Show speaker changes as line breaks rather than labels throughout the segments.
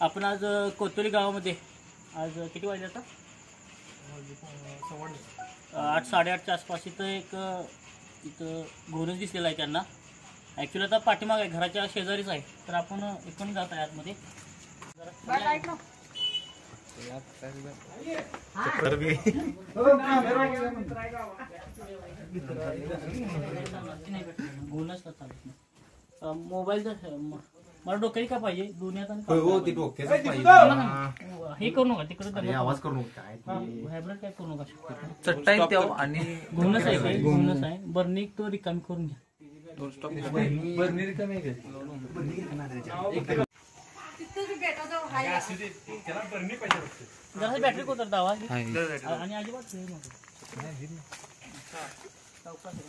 आपण आज कोतोली गावामध्ये आज किती वाजले आता? आठ साडेआठच्या आसपास इथं एक इथं घोरच दिसलेला आहे त्यांना. ॲक्च्युली आता पाठीमाग आहे घराच्या शेजारीच आहे. तर आपण इकडून जात आहे आतमध्ये. मोबाईल मला डोक्याची का पाहिजे दुनियात आणि
होय, हो. ते डोक्याचं पाहिजे.
हे. करू नका तिकडे
अरे, आवाज़ करू नको. काय ते.
व्हायब्रेट काय करू नका शक्यतो.
चट्टाईन तेव्हा आणि
घोणच आहे काय? आहे. बर्नी तो रिकामी करून घ्या? जरा बॅटरी कोतर दावा. आणि अजिबात हे नको. चौकात आहे.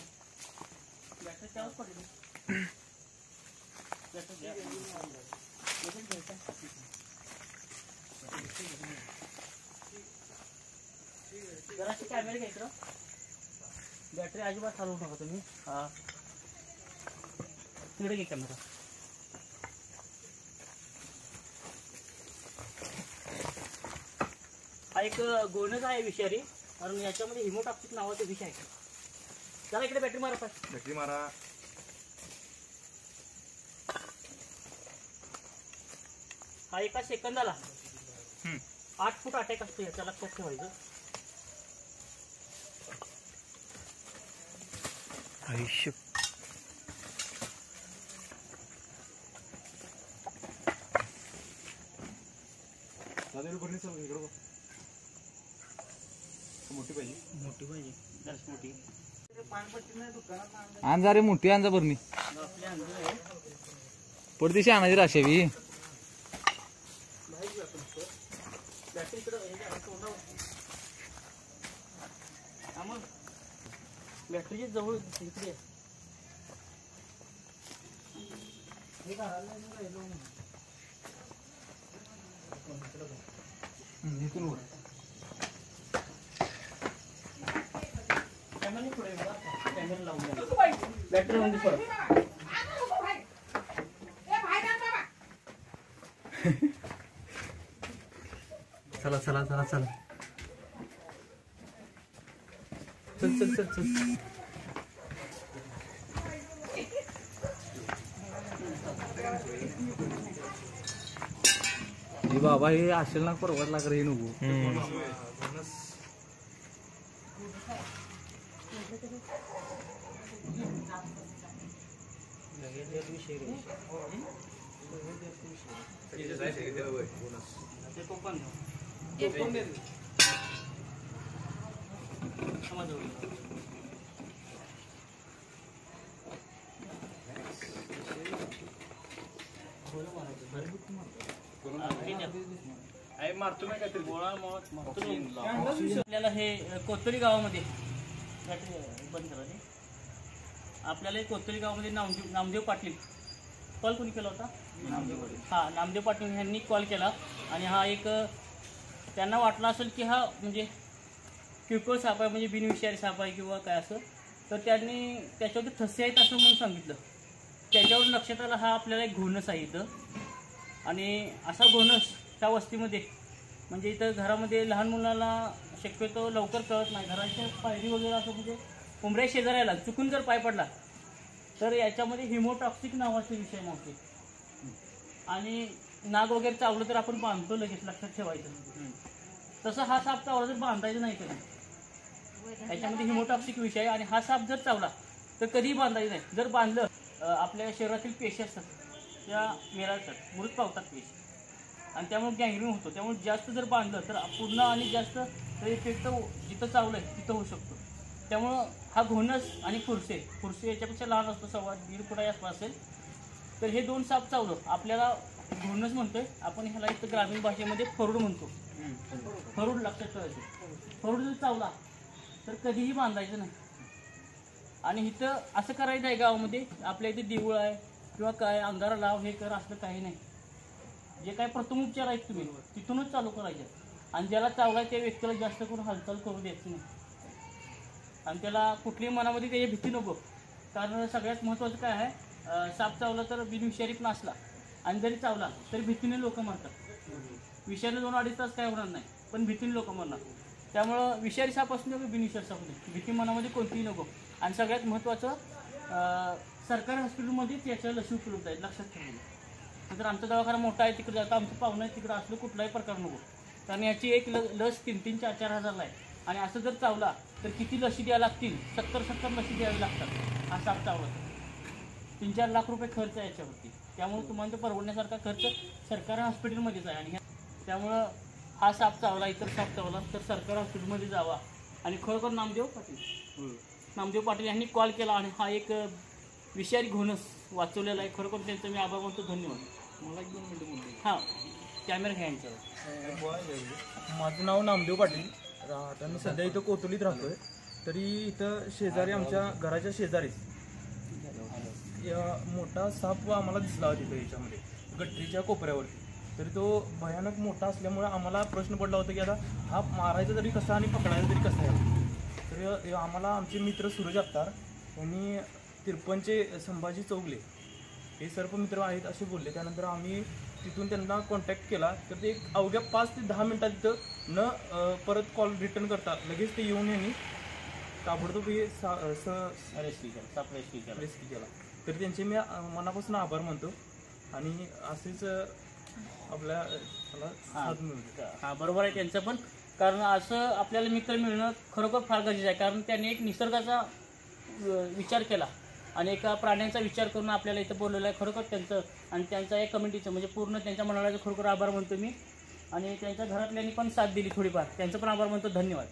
बॅटरी त्यावर पडली. बॅटरी जराशी कॅमेरा घ्या बॅटरी अजिबात चालवू नका तुम्ही. हा. तिकडे घे कॅमेरा हा एक गोणच आहे विषारी. कारण याच्यामध्ये हिमोटॉक्सिक नावाचा विष आहे. चला इकडे बॅटरी मारा
बॅटरी मारा.
हा एका सेकंदाला. आठ फूट अटॅक असतो याच्या लक्षात ठेवायचं.
आयुष्य.
मोठी पाहिजे.
मोठी पाहिजे. जराशी मोठी.
आणजा रे मोठी आणजा
आहे
पडदिशी आणायची राशावी
बॅटरी इकडं हे घ्या, तोंडावर. हा मग बॅटरीची जवळ इकडे आहे. हे घराला नाही राहिलो म्हणून. कॅमेरा पुढे येऊ का? कॅमेरा लावून द्या. बॅटरी लावून दे परत.
चला चला चला चला. चल चल चल चल. हे बाबा हे असेल ना परवडला कर हे नको.
ते आपल्याला हे कोतरी गावामध्ये बंद करा. आपल्याला हे कोतरी गावामध्ये नामदेव नामदेव पाटील. कॉल कोणी केला होता? हा नामदेव पाटील यांनी कॉल केला. आणि हा एक त्यांना वाटलं असेल की हा म्हणजे किरकोळ साप आहे म्हणजे बिनविषारी साप आहे किंवा काय असं तर त्यांनी त्याच्यावरती ठसे आहेत असं म्हणून सांगितलं. त्याच्यावर लक्षात आलं हा आपल्याला एक घोणस आहे इथं. आणि असा घोणस त्या वस्तीमध्ये म्हणजे इथं घरामध्ये लहान मुलाला शक्यतो लवकर कळत नाही. घराच्या पायरी वगैरे असं म्हणजे उमऱ्या शेजाऱ्याला चुकून जर पाय पडला तर याच्यामध्ये हिमोटॉक्सिक नावाचे विषय नव्हते आणि नाग वगैरे चावलं तर आपण बांधतो लगेच लक्षात ठेवायचं तसं हा साप चावला तर बांधायचं नाही कधी. याच्यामध्ये हिमोटॉक्सिक विषय आहे आणि हा साप जर चावला तर कधीही बांधायचं नाही. जर बांधलं आपल्या शरीरातील पेशी असतात त्या मेळातात मृत पावतात पेशी. आणि त्यामुळे गँग्रीन होतो. त्यामुळे जास्त जर बांधलं तर पूर्ण आणि जास्त इफेक्ट जिथं चावलंय तिथं होऊ शकतो. त्यामुळं हा घोणस आणि फुरसे फुरसे याच्यापेक्षा लहान असतो सव्वा दीड फुटा आसपास असेल. तर हे दोन साप चावलं. आपल्याला म्हणूनच म्हणतोय. आपण ह्याला इथं ग्रामीण भाषेमध्ये फरुड म्हणतो. फरुड लक्षात ठेवायचं. फरुड जर चावला तर कधीही बांधायचं नाही. आणि इथं असं करायचं आहे गावामध्ये आपल्या इथे देऊळ आहे किंवा काय अंगारा लाव हे कर असलं काही नाही. जे काय प्रथम उपचार आहेत तुम्ही तिथूनच चालू करायचे. आणि ज्याला चावला त्या व्यक्तीला जास्त करून हालचाल करू द्यायची नाही. आणि त्याला कुठलीही मनामध्ये त्याची भीती नको. कारण सगळ्यात महत्त्वाचं काय आहे साप चावला तर बिनविषारी पण असला. आणि जरी चावला तरी भीतीने लोक मरतात. विषारी दोन अडीच तास काय होणार नाही पण भीतीने लोक मरणार. त्यामुळं विषारी साप असू नको बिनविषारी साप असू भीती मनामध्ये कोणतीही नको. आणि सगळ्यात महत्त्वाचं सरकारी हॉस्पिटलमध्येच याच्या लशी उपलब्ध आहेत लक्षात ठेवून नंतर आमचा दवाखाना मोठा आहे तिकडे जातं आमचं पाहुणं आहे तिकडं असलं कुठलाही प्रकार नको. कारण याची एक ल लस तीन तीन चार चार हजारला आहे. आणि असं जर चावला तर किती लसी द्यावं लागतील? सत्तर सत्तर लसी द्यावी लागतात. हा साप चावला तीन चार लाख रुपये खर्च आहे याच्यावरती. त्यामुळे तुम्हाला तो परवडण्यासारखा खर्च सरकारी हॉस्पिटलमध्येच आहे. आणि त्यामुळं हा साप चावला इतर साप चावला तर सरकारी हॉस्पिटलमध्ये जावा. आणि खरोखर नामदेव पाटील. नामदेव पाटील यांनी कॉल केला आणि हा एक विषारी घोणस वाचवलेला आहे. खरोखर त्यांचं मी आभार मानतो. धन्यवाद.
मला एक दोन मिनिटं बोलतो
हां. कॅमेरा घ्या यांच्यावर.
माझं नाव नामदेव पाटील. आता मी सध्या इथं कोतुलीत राहतोय. तरी इथं शेजारी आमच्या घराच्या शेजारीच मोठा साप आम्हाला दिसला होता तिथं याच्यामध्ये गटरीच्या कोपऱ्यावरती तरी तो भयानक मोठा असल्यामुळे आम्हाला प्रश्न पडला होता की आता हा मारायचा तरी कसा आणि पकडायचा तरी कसा आहे? तर या- आम्हाला आमचे मित्र सूरज अत्तार यांनी तिरपनचे संभाजी चौगले हे सर्व मित्र आहेत असे बोलले. त्यानंतर आम्ही तिथून त्यांना कॉन्टॅक्ट केला. तर ते एक अवघ्या पाच ते दहा मिनिटात तिथं न परत कॉल रिटर्न करता लगेच ते येऊन यांनी ताबडतोब हे सा स
रेस्क्यू केला. साप रेस्क्यू केला.
रेस्क्यू केला. तर त्यांचे मी मनापासून आभार मानतो. आणि असेच आपल्या.
हा. बरोबर आहे त्यांचं पण. कारण असं आपल्याला मित्र मिळणं खरोखर फार गरजेचं आहे. कारण त्यांनी एक निसर्गाचा विचार केला. आणि एका प्राण्यांचा विचार करून आपल्याला इथं बोलवलं आहे खरोखर त्यांचं. आणि त्यांच्या या कमिटीचं म्हणजे पूर्ण त्यांच्या मंडळाचं खरोखर आभार मानतो मी. आणि त्यांच्या घरातल्यांनी पण साथ दिली थोडीफार. त्यांचं पण आभार मानतो. धन्यवाद.